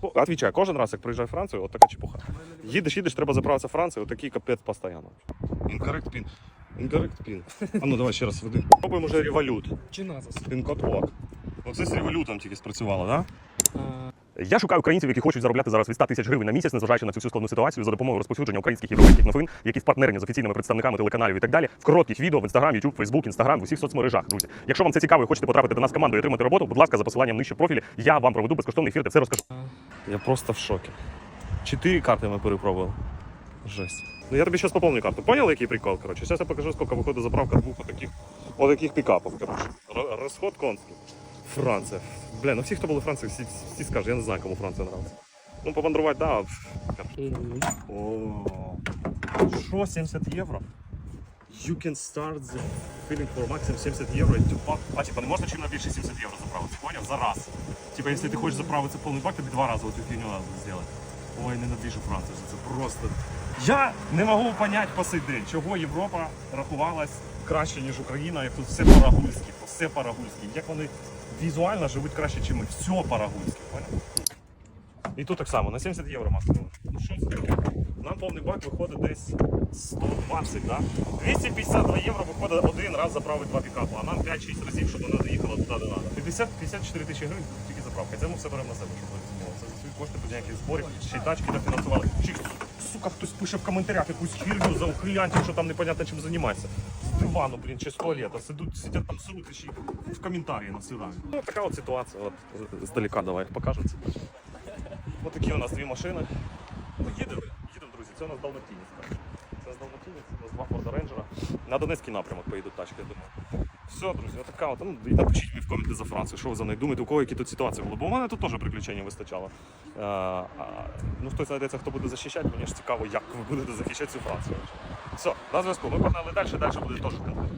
Отвічаю, кожен раз, як приїжджаю в Францію, от така чепуха. Їдеш, їдеш, треба заправитися в Францію, отакий капець постійно. Incorrect pin. Incorrect pin. А ну давай ще раз веди. Пробуємо вже револют. Чи назас? Пін-код ок. Оце з револютом тільки спрацювало, так? А, Я шукаю українців, які хочуть заробляти зараз від 100 тисяч гривень на місяць, незважаючи на цю всю складну ситуацію за допомогою розповсюдження українських європейських новин, які партнерні з офіційними представниками телеканалів і так далі, в коротких відео в Instagram, YouTube, Facebook, Instagram, в усіх соцмережах, друзі. Якщо вам це цікаво і хочете потрапити до нас в команду і отримати роботу, будь ласка, за посиланням нижче в профілі, я вам проведу безкоштовний ефір, де все розкажу. Я просто в шокі. Чотири карти ми перепробували. Жесть. Ну я тобі зараз поповню карту. Понял, який прикол? Короче, зараз я покажу, скільки виходить заправка двох отаких, отаких пікапів. Короче. Р- Розход конський. Франція. Бля, ну всі, хто були в Франції, всі, всі скажуть, я не знаю, кому Франція нравиться. Ну, повандрувати, да. О, що, 70 євро? You can start the feeling for maximum 70 євро. а типа не можна чим на більше 70 євро заправити, поняв? За. Типа, якщо ти хочеш заправити повний бак, тобі два рази цю фігню треба зробити. Ой, ненавижу Францію, це просто. Я не можу поняти по сей день, чого Європа рахувалась краще, ніж Україна, як тут все парагульське, все парагульське. Як вони візуально живуть краще, ніж ми. Все парагульське, поняв? І тут так само, на 70 євро максимум. Ну що це? Нам повний бак виходить десь 120, да? 252 євро виходить один раз заправити два пікапи, а нам 5-6 разів, щоб вона доїхала туди, де треба. 50 54 тисячі гривень заправка. Це ми все беремо на себе, щоб. Це за свої кошти без ніяких зборів, ще й тачки дофінансували. Й, сука, хтось пише в коментарях якусь хірню за ухилянтів, що там непонятно чим займається. З дивану, блін, чи з туалета, сидуть, сидять там сруть і ще й в коментарі насирають. Ну, така от ситуація, от здалека давай покажемо. Ось такі у нас дві машини. Ну, їдемо, їдемо, друзі. Це у нас Далматінець. коротше. Це у нас Далматінець, у нас два Форда Рейнджера. На Донецький напрямок поїдуть тачки, я думаю. Все, друзі, така от. Ну, і напишіть мені в коменти за Францію, що ви за неї думаєте, у кого які тут ситуації були. Бо у мене тут теж приключень вистачало. Е, а, ну, хтось знайдеться, хто буде захищати, мені ж цікаво, як ви будете захищати цю Францію. Все, на зв'язку. Ми погнали далі, далі буде теж контент.